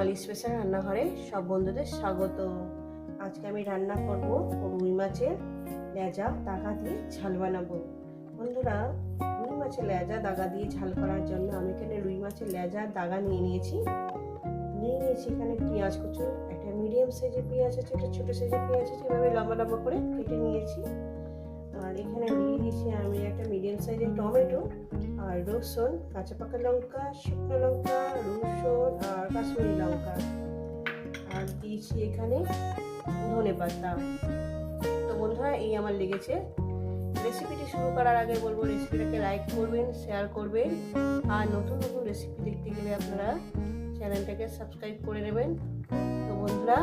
বাঙালি special রান্নাঘরে সব বন্ধুদের স্বাগত। আজকে আমি রান্না করব রুই মাছের লেজা দাগা দিয়ে ঝাল বানাবো। বন্ধুরা, রুই মাছের লেজা দাগা দিয়ে ঝাল করার জন্য আমি এখানে রুই মাছের লেজা দাগা নিয়ে নিয়েছি। নিয়ে নিয়েছি এখানে পেঁয়াজ কুচু একটা মিডিয়াম সাইজের পেঁয়াজ আছে, একটা ছোটো সাইজের পেঁয়াজ আছে, এভাবে লম্বা লম্বা করে কেটে নিয়েছি। আর এখানে দিয়ে দিয়েছি আমি একটা মিডিয়াম সাইজের টমেটো আর রসুন, কাঁচা পাকা লঙ্কা, শুকনো লঙ্কা, রসুন আর কাশ্মীরি লঙ্কা। আর দিয়েছি এখানে ধনে পাতা। তো বন্ধুরা, এই আমার লেগেছে। রেসিপিটি শুরু করার আগে বলব রেসিপিটাকে লাইক করবেন শেয়ার করবেন। আর নতুন নতুন রেসিপি দেখতে গেলে আপনারা চ্যানেলটাকে সাবস্ক্রাইব করে নেবেন। তো বন্ধুরা,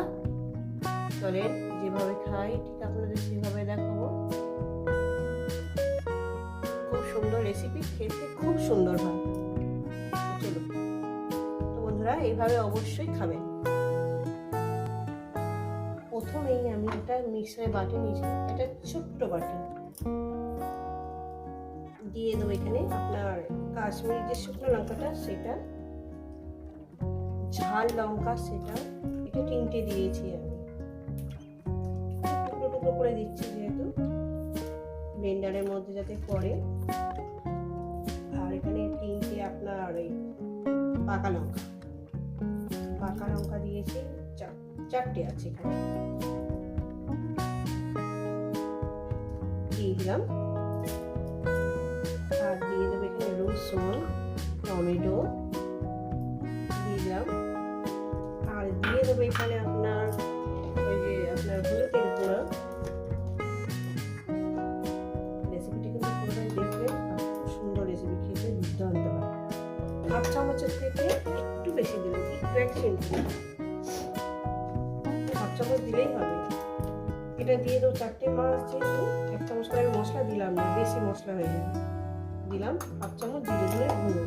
চলেন, যেভাবে খাই, ঠিক আপনাদের সেভাবে দেখাবো। খেতে খুব সুন্দর হয়। চলো তো বন্ধুরা, এইভাবে অবশ্যই খাবেন। প্রথমেই আমি একটা মিক্সারে বাটি নিয়েছি, একটা ছোট্ট বাটি। দিয়ে দেবো এখানে আপনার কাশ্মীরি যে শুকনো লঙ্কাটা, সেটা। ঝাল লঙ্কা, সেটা। এটা তিনটে দিয়েছি আমি। টুকরো টুকরো করে দিচ্ছি যেহেতু। ব্লেন্ডারের মধ্যে যাতে পড়ে। আপনার এই পাকা লঙ্কা। পাকা লঙ্কা দিয়েছি চারটে আছে এখানে। দিয়ে দিলাম। আর দিয়ে দেবো এখানে রসুন, টমেটো। দিয়ে দিলাম। আর দিয়ে দেবো এখানে আপনার ওই যে আপনার হলুদের গুঁড়ো। চামচের থেকে একটু বেশি দেবেন একটু এক চিমটি হাফ চামচ দিলেই হবে। এটা দিয়ে দেবো চারটে মাছ যেহেতু এক চামচ করে মশলা দিলাম না, বেশি মশলা হয়ে যাবে দিলাম হাফ চামচ জিরে ধরে গুঁড়ো।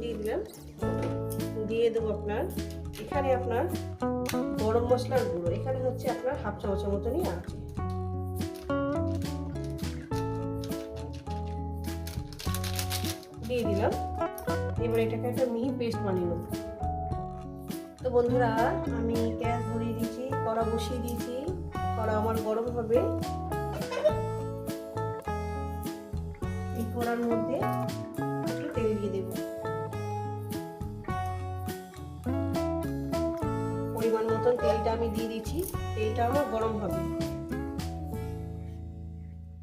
দিয়ে দিলাম। দিয়ে দেবো আপনার, এখানে আপনার গরম মশলার গুঁড়ো। এখানে হচ্ছে আপনার হাফ চামচের মতনই আছে। দিয়ে দিলাম। এবার এটাকে একটা মিহি পেস্ট বানিয়ে নেব। তো বন্ধুরা, আমি গ্যাস ধরিয়ে দিয়েছি, কড়া বসিয়ে দিয়েছি। কড়া আমার গরম হবে। এই কড়ার মধ্যে একটু তেল দিয়ে দেব। পরিমাণ মতন তেলটা আমি দিয়ে দিচ্ছি তেলটা আমার গরম হবে।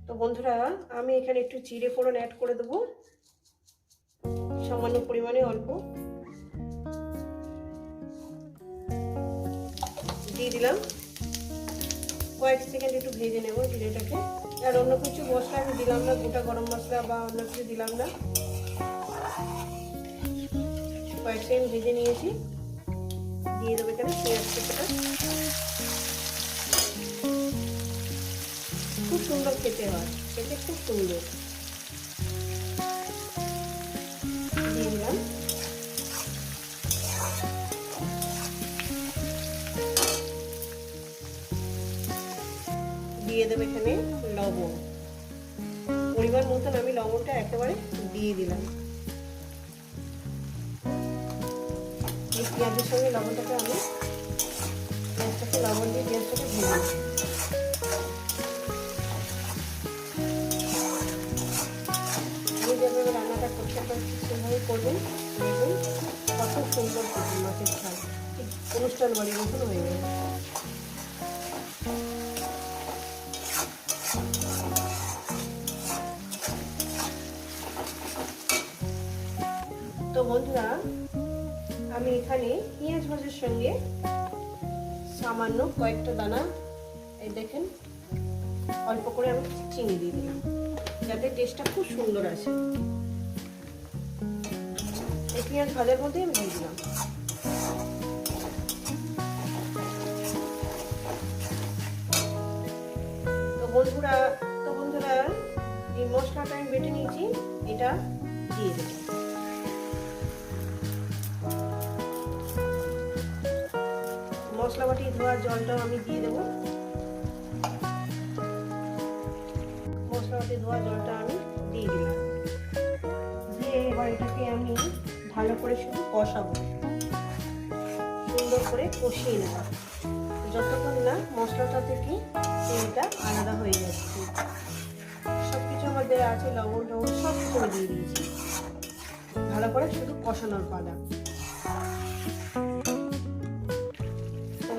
তো বন্ধুরা, আমি এখানে একটু চিড়ে ফোড়ন অ্যাড করে দেবো। সামান্য পরিমাণে অল্প। দিয়ে দিলাম। কয়েক সেকেন্ড একটু ভেজে নেব জিরেটাকে। আর অন্য কিছু মশলা আমি দিলাম না, গোটা গরম মশলা বা অন্য কিছু দিলাম না। কয়েক সেকেন্ড ভেজে নিয়েছি। দিয়ে দেবো এখানে পেঁয়াজ কুচোটা খুব সুন্দর খেতে হয়, খেতে খুব সুন্দর। দেবো এখানে লবণ। পরিমাণ মতন আমি লবণটা একেবারে দিয়ে দিলাম। পেঁয়াজের সঙ্গে লবণটাকে আমি পেঁয়াজটাকে লবণ দিয়ে পেঁয়াজটাকে ভেজে যেভাবে রান্নাটা করতে করবেন। কত সুন্দর অনুষ্ঠান বাড়ির মতন হয়ে যাবে বন্ধুরা, আমি এখানে পেঁয়াজ ভাজার সঙ্গে সামান্য কয়েকটা দানা, এই দেখেন, অল্প করে আমি চিনি দিয়ে দিলাম, যাতে টেস্টটা খুব সুন্দর আসে। এই পেঁয়াজ ভাজার মধ্যে আমি দিয়ে দিলাম। তো বন্ধুরা তো বন্ধুরা, এই মশলাটা আমি বেটে নিয়েছি, এটা দিয়ে দেবো মশলা বাটি ধোয়ার জলটাও আমি দিয়ে দেবো। মশলা বাটি ধোয়া জলটা আমি দিয়ে দিলাম। দিয়ে এবার এটাকে আমি ভালো করে শুধু কষাবো। সুন্দর করে কষিয়ে নেব। যতক্ষণ না মশলাটা থেকে তেলটা আলাদা হয়ে যাচ্ছে। সব কিছু আমাদের আছে, লবণ টবণ সব করে দিয়ে দিয়েছি। ভালো করে শুধু কষানোর পালা।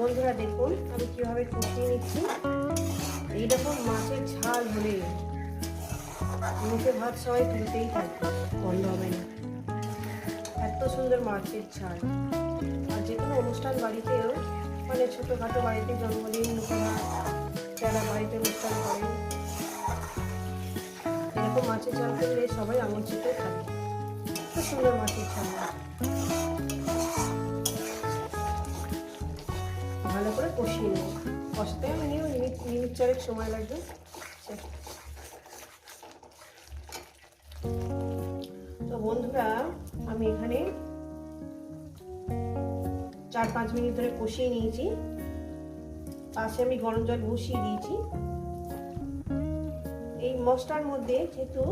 বন্ধুরা দেখুন, আমি কীভাবে কষিয়ে নিচ্ছি। এইরকম মাছের ঝাল হলে মুখে ভাত সবাই তুলতেই থাকবে বন্ধ হবে না। এত সুন্দর মাছের ঝাল। আর যে কোনো অনুষ্ঠান বাড়িতেও মানে ছোটোখাটো বাড়িতে জন্মদিন যারা বাড়িতে অনুষ্ঠান করে, এরকম মাছের ঝাল করলে সবাই চেপে খাবে খুব সুন্দর মাছের ঝাল। ভালো করে কষিয়ে নেব কষতে মিনিমাম মিনিট মিনিট চারেক সময় লাগবে। তো বন্ধুরা, আমি এখানে চার পাঁচ মিনিট ধরে কষিয়ে নিয়েছি। পাশে আমি গরম জল বসিয়ে দিয়েছি। এই মশলার মধ্যে যেহেতু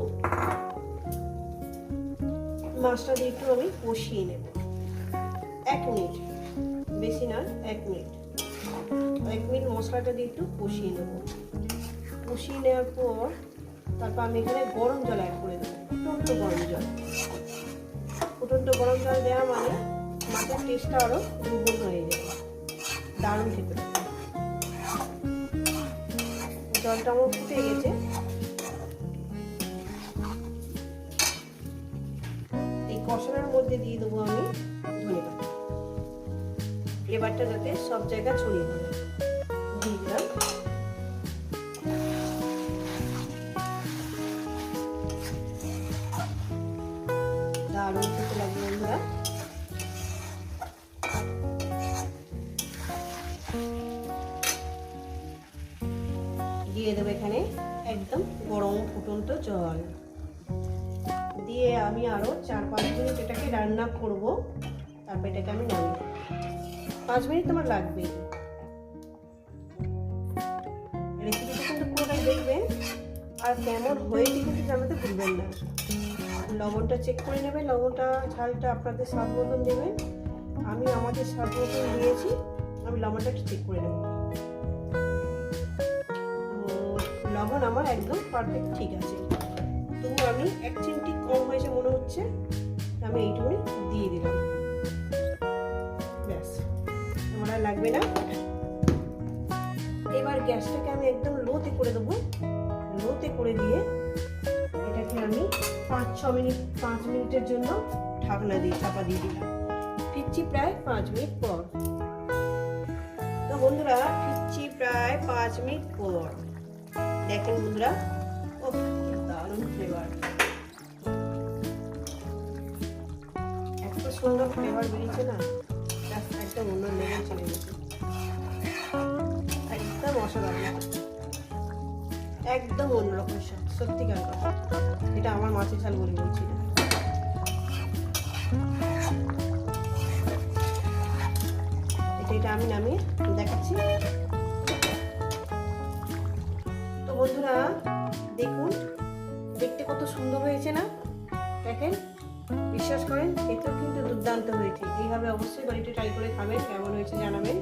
মাছটা দিয়ে একটু আমি কষিয়ে নেব। এক মিনিট। বেশি না, এক মিনিট। এক মিনিট মশলাটা দিয়ে একটু কষিয়ে নেব। কষিয়ে নেওয়ার পর তারপর আমি এখানে গরম জল অ্যাড করে দেবো। ফুটন্ত গরম জল। ফুটন্ত গরম জল দেওয়া মানে মাছের টেস্টটা আরও দুগুণ হয়ে যাবে। দারুণ খেতে জলটা আমার ফুটে গেছে। এই কষানোর মধ্যে দিয়ে দেবো আমি এবারটা যাতে সব জায়গা ছড়িয়ে পড়ে। দিলাম দারুণ খেতে বন্ধুরা। দিয়ে দেবো এখানে একদম গরম ফুটন্ত জল। দিয়ে আমি আরও চার পাঁচ মিনিট এটাকে রান্না করব। তারপর এটাকে আমি নামিয়ে পাঁচ মিনিট তোমার লাগবে। রেসিপিটা পুরোটাই আর কেমন হয়েছে কিন্তু জানাতে ভুলবেন না। লবণটা চেক করে নেবেন লবণটা, ঝালটা আপনাদের স্বাদ মতন দেবেন আমি আমাদের স্বাদ মতন দিয়েছি, আমি লবণটা একটু চেক করে নেব। লবণ আমার একদম পারফেক্ট ঠিক আছে। তবু আমি এক চিমটি কম হয়েছে মনে হচ্ছে, আমি এইটুকুনি দিয়ে দিলাম। আর লাগবে না। এবার গ্যাসটাকে আমি একদম লোতে করে দেবো। লোতে করে দিয়ে এটাকে আমি পাঁচ, ছ মিনিট, পাঁচ মিনিটের জন্য ঢাকনা দিয়ে, চাপা দিয়ে দিলাম। ফিরছি প্রায় পাঁচ মিনিট পর। তো বন্ধুরা, ফিরছি প্রায় পাঁচ মিনিট পর। দেখেন বন্ধুরা ও দারুণ ফ্লেভার এত সুন্দর ফ্লেভার বেরিয়েছে না? অন্য লেভেল চলে গেছে। একদম অসাধারণ। একদম অন্যরকম স্বাদ, সত্যিকার কথা। এটা আমার মাছের ঝাল বলে বলছি। এটা আমি নামিয়ে দেখাচ্ছি। তো বন্ধুরা, দেখুন, দেখতে কত সুন্দর হয়েছে না? দেখেন বিশ্বাস করেন এটাও কিন্তু দুর্দান্ত হয়েছে। এইভাবে অবশ্যই বাড়িতে ট্রাই করে খাবেন, কেমন হয়েছে জানাবেন।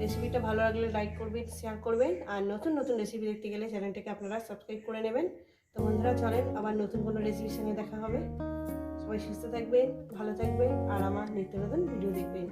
রেসিপিটা ভালো লাগলে লাইক করবেন শেয়ার করবেন, আর নতুন নতুন রেসিপি দেখতে গেলে চ্যানেলটাকে আপনারা সাবস্ক্রাইব করে নেবেন। তো বন্ধুরা, চলেন, আবার নতুন কোনো রেসিপির সঙ্গে দেখা হবে। সবাই সুস্থ থাকবেন, ভালো থাকবেন, আর আমার নিত্য নতুন ভিডিও দেখবেন।